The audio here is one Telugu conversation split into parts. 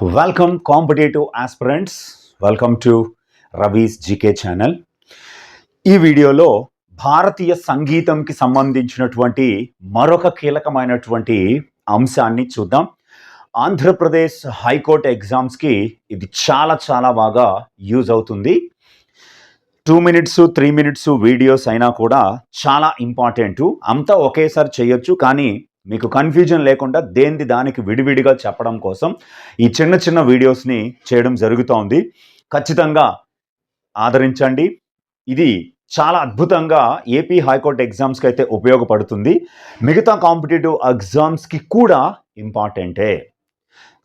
Welcome competitive aspirants welcome to Ravi's GK channel ఈ వీడియోలో భారతీయ సంగీతంకి సంబంధించినటువంటి మరొక కీలకమైనటువంటి అంశాన్ని చూద్దాం. ఆంధ్రప్రదేశ్ హైకోర్టు ఎగ్జామ్స్కి ఇది చాలా చాలా బాగా యూజ్ అవుతుంది. Two minutes three minutes videos అయినా కూడా చాలా ఇంపార్టెంట్. అంతా ఒకేసారి చేయొచ్చు కానీ మీకు కన్ఫ్యూజన్ లేకుండా దేనిది దానికి విడివిడిగా చెప్పడం కోసం ఈ చిన్న చిన్న వీడియోస్ని చేయడం జరుగుతోంది. ఖచ్చితంగా ఆదరించండి. ఇది చాలా అద్భుతంగా ఏపీ హైకోర్టు ఎగ్జామ్స్కి అయితే ఉపయోగపడుతుంది. మిగతా కాంపిటేటివ్ ఎగ్జామ్స్కి కూడా ఇంపార్టెంటే.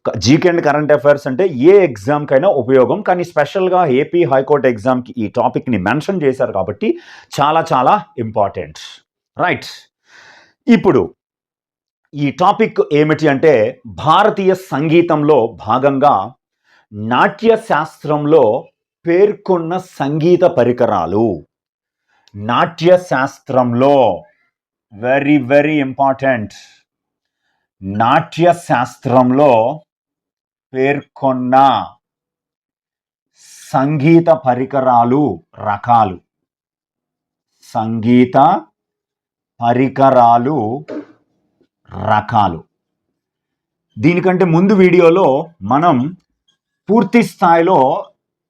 జీకే అండ్ కరెంట్ అఫైర్స్ అంటే ఏ ఎగ్జామ్కైనా ఉపయోగం. కానీ స్పెషల్గా ఏపీ హైకోర్టు ఎగ్జామ్కి ఈ టాపిక్ని మెన్షన్ చేశారు కాబట్టి చాలా చాలా ఇంపార్టెంట్ రైట్ ఇప్పుడు ఈ టాపిక్ ఏమిటి అంటే భారతీయ సంగీతంలో భాగంగా నాట్య శాస్త్రంలో పేర్కొన్న సంగీత పరికరాలు. నాట్య శాస్త్రంలో వెరీ వెరీ ఇంపార్టెంట్ నాట్య శాస్త్రంలో పేర్కొన్న సంగీత పరికరాలు రకాలు. సంగీత పరికరాలు రకాలు. దీనికంటే ముందు వీడియోలో మనం పూర్తి స్థాయిలో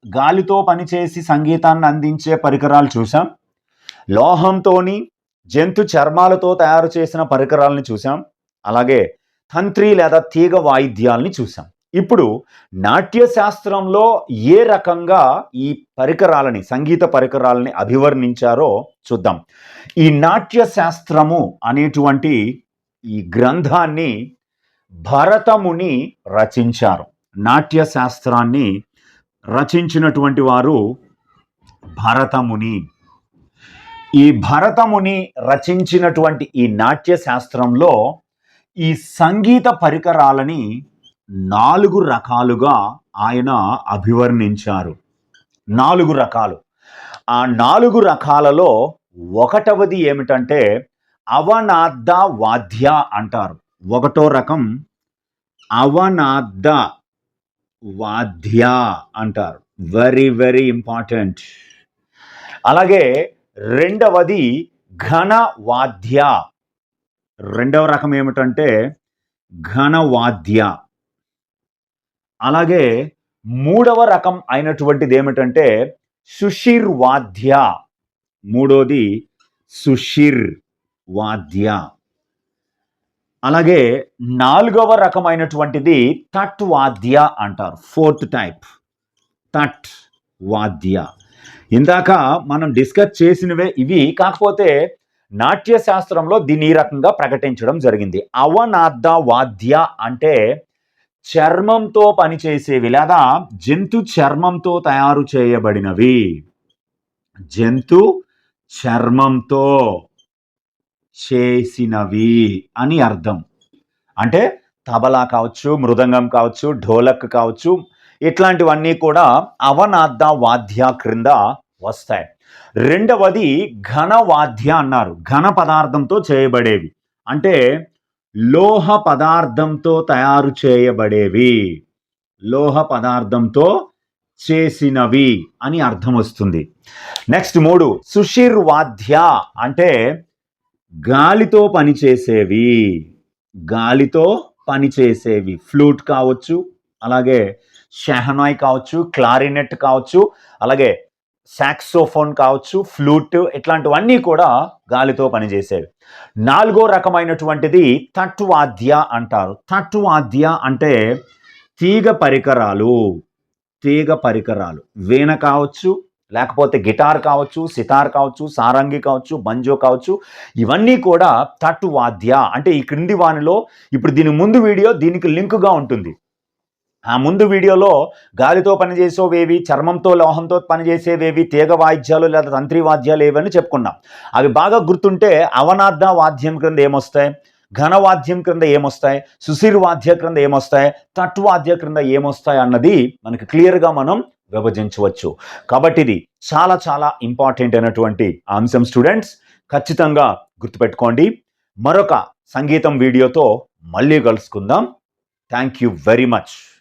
గాలితో పనిచేసి సంగీతాన్ని అందించే పరికరాలు చూసాం లోహంతోని జంతు చర్మాలతో తయారు చేసిన పరికరాలని చూసాం అలాగే తంత్రి లేదా తీగ వాయిద్యాల్ని చూసాం ఇప్పుడు నాట్య శాస్త్రంలో ఏ రకంగా ఈ పరికరాలని సంగీత పరికరాలని అభివర్ణించారో చూద్దాం. ఈ నాట్య శాస్త్రము అనేటువంటి ఈ గ్రంథాన్ని భరతముని రచించారు. నాట్య శాస్త్రాన్ని రచించినటువంటి వారు భరతముని. ఈ భరతముని రచించినటువంటి ఈ నాట్య శాస్త్రంలో ఈ సంగీత పరికరాలని నాలుగు రకాలుగా ఆయన అభివర్ణించారు. నాలుగు రకాలు. ఆ నాలుగు రకాలలో ఒకటవది ఏమిటంటే అవనాద్ద వాద్య అంటారు. ఒకటో రకం అవనాద్ద వాద్య అంటారు. వెరీ వెరీ ఇంపార్టెంట్ అలాగే రెండవది ఘన వాద్య రెండవ రకం ఏమిటంటే ఘన వాద్య అలాగే మూడవ రకం అయినటువంటిది ఏమిటంటే సుషిర్ వాద్య మూడోది సుషిర్. వాద్య. అలాగే నాలుగవ రకమైనటువంటిది తట్ వాద్య అంటారు ఫోర్త్ టైప్. తట్ వాద్య. ఇందాక మనం డిస్కస్ చేసినవే ఇవి కాకపోతే నాట్య శాస్త్రంలో దీన్ని ఈ రకంగా ప్రకటించడం జరిగింది. అవనాథ వాద్య అంటే చర్మంతో పనిచేసేవి లేదా జంతు చర్మంతో తయారు చేయబడినవి. జంతు చర్మంతో. చేసినవి అని అర్థం. అంటే తబలా కావచ్చు మృదంగం కావచ్చు ఢోలక్ కావచ్చు ఇట్లాంటివన్నీ కూడా అవనాద్ద వాద్య క్రింద వస్తాయి. రెండవది ఘన వాద్య అన్నారు. ఘన పదార్థంతో చేయబడేవి. అంటే లోహ పదార్థంతో తయారు చేయబడేవి. లోహ పదార్థంతో చేసినవి అని అర్థం వస్తుంది. నెక్స్ట్ మూడు సుషిర్ వాద్య అంటే గాలితో పనిచేసేవి. గాలితో పనిచేసేవి. ఫ్లూట్ కావచ్చు అలాగే షెహనాయ్ కావచ్చు క్లారినెట్ కావచ్చు అలాగే సాక్సోఫోన్ కావచ్చు ఫ్లూట్ ఇట్లాంటివన్నీ కూడా గాలితో పనిచేసేవి. నాలుగో రకమైనటువంటిది తట్టువాద్య అంటారు. తట్టువాద్య అంటే తీగ పరికరాలు. తీగ పరికరాలు. వీణ కావచ్చు లేకపోతే గిటార్ కావచ్చు సితార్ కావచ్చు సారంగి కావచ్చు బంజో కావచ్చు ఇవన్నీ కూడా తట్టు వాద్య అంటే ఈ క్రింది వానిలో ఇప్పుడు దీని ముందు వీడియో దీనికి లింకుగా ఉంటుంది. ఆ ముందు వీడియోలో గాలితో పనిచేసేవేవి చర్మంతో లోహంతో పనిచేసేవేవి తీగ వాయిద్యాలు లేదా తంత్రి వాద్యాలు ఏవని చెప్పుకున్నాం. అవి బాగా గుర్తుంటే అవనార్థ వాద్యం క్రింద ఏమొస్తాయి? ఘనవాద్యం క్రింద ఏమొస్తాయి? సుశీర్ వాద్య క్రింద ఏమొస్తాయి? తట్వాద్య క్రింద ఏమొస్తాయి అన్నది మనకి క్లియర్గా మనం విభజించవచ్చు. కాబట్టి ఇది చాలా చాలా ఇంపార్టెంట్ అయినటువంటి అంశం స్టూడెంట్స్ ఖచ్చితంగా గుర్తుపెట్టుకోండి. మరొక సంగీతం వీడియోతో మళ్ళీ కలుసుకుందాం. Thank you very much